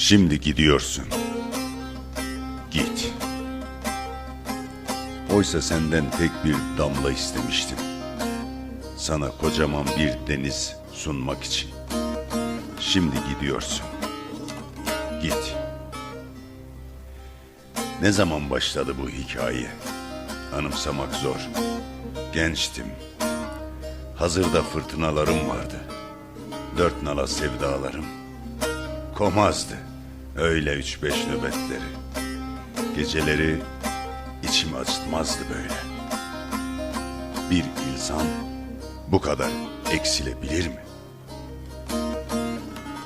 Şimdi gidiyorsun. Git. Oysa senden tek bir damla istemiştim. Sana kocaman bir deniz sunmak için. Şimdi gidiyorsun. Git. Ne zaman başladı bu hikaye? Anımsamak zor. Gençtim. Hazırda fırtınalarım vardı. Dört nala sevdalarım. Komazdı. Öyle üç beş nöbetleri. Geceleri içim acıtmazdı böyle. Bir insan bu kadar eksilebilir mi?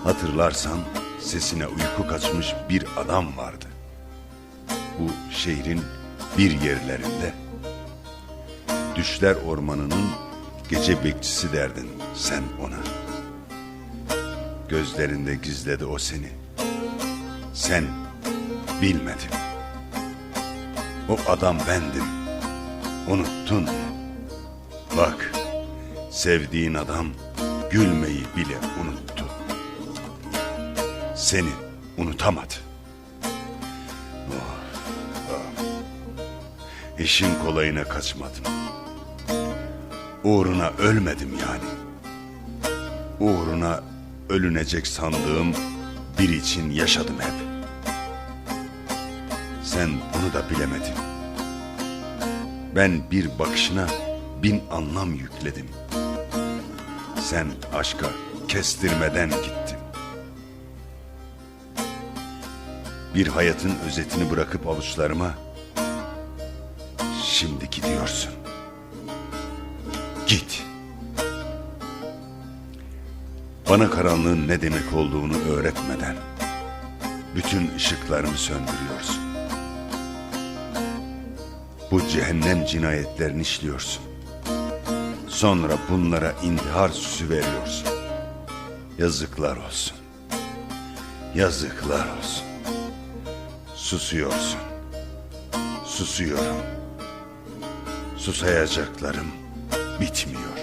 Hatırlarsan sesine uyku kaçmış bir adam vardı. Bu şehrin bir yerlerinde. Düşler ormanının gece bekçisi derdin sen ona. Gözlerinde gizledi o seni. Sen bilmedin. O adam bendim. Unuttun? Bak, sevdiğin adam gülmeyi bile unuttu. Seni unutamadı. Oh, oh. İşin kolayına kaçmadım. Uğruna ölmedim yani. Uğruna ölünecek sandığım bir için yaşadım hep. Sen bunu da bilemedin. Ben bir bakışına bin anlam yükledim. Sen aşka kestirmeden gittin. Bir hayatın özetini bırakıp avuçlarıma şimdi gidiyorsun. Git. Bana karanlığın ne demek olduğunu öğretmeden bütün ışıklarımı söndürüyorsun. Bu cehennem cinayetlerini işliyorsun. Sonra bunlara intihar süsü veriyorsun. Yazıklar olsun. Yazıklar olsun. Susuyorsun. Susuyorum. Susayacaklarım bitmiyor.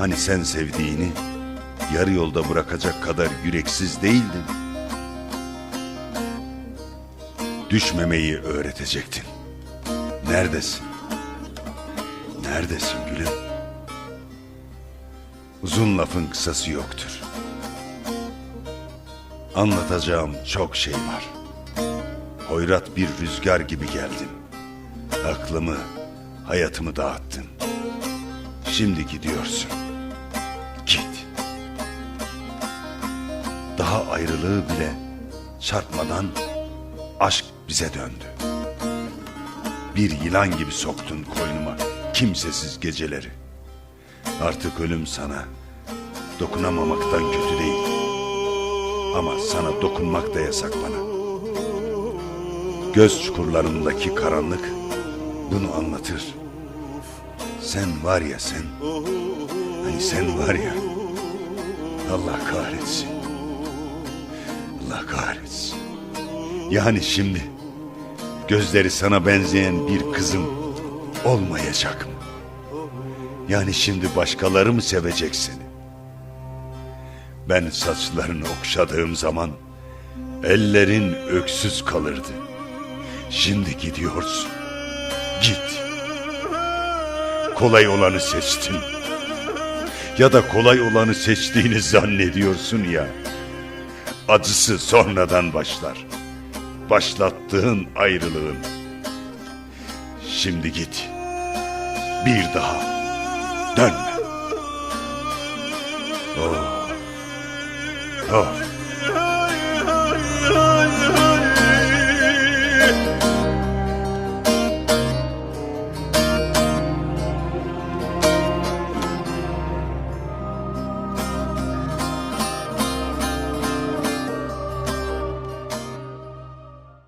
Hani sen sevdiğini yarı yolda bırakacak kadar yüreksiz değildin. Düşmemeyi öğretecektin. Neredesin? Neredesin gülüm? Uzun lafın kısası yoktur. Anlatacağım çok şey var. Hoyrat bir rüzgar gibi geldin. Aklımı, hayatımı dağıttın. Şimdi gidiyorsun. Daha ayrılığı bile çarpmadan aşk bize döndü. Bir yılan gibi soktun koynuma kimsesiz geceleri. Artık ölüm sana dokunamamaktan kötü değil. Ama sana dokunmak da yasak bana. Göz çukurlarındaki karanlık bunu anlatır. Sen var ya sen. Hani sen var ya. Allah kahretsin. Allah kahretsin. Yani şimdi gözleri sana benzeyen bir kızım olmayacak mı? Yani şimdi başkaları mı sevecek seni? Ben saçlarını okşadığım zaman ellerin öksüz kalırdı. Şimdi gidiyorsun. Git. Kolay olanı seçtin. Ya da kolay olanı seçtiğini zannediyorsun ya. Acısı sonradan başlar. Başlattığın ayrılığın. Şimdi git. Bir daha dönme. Oh. Oh.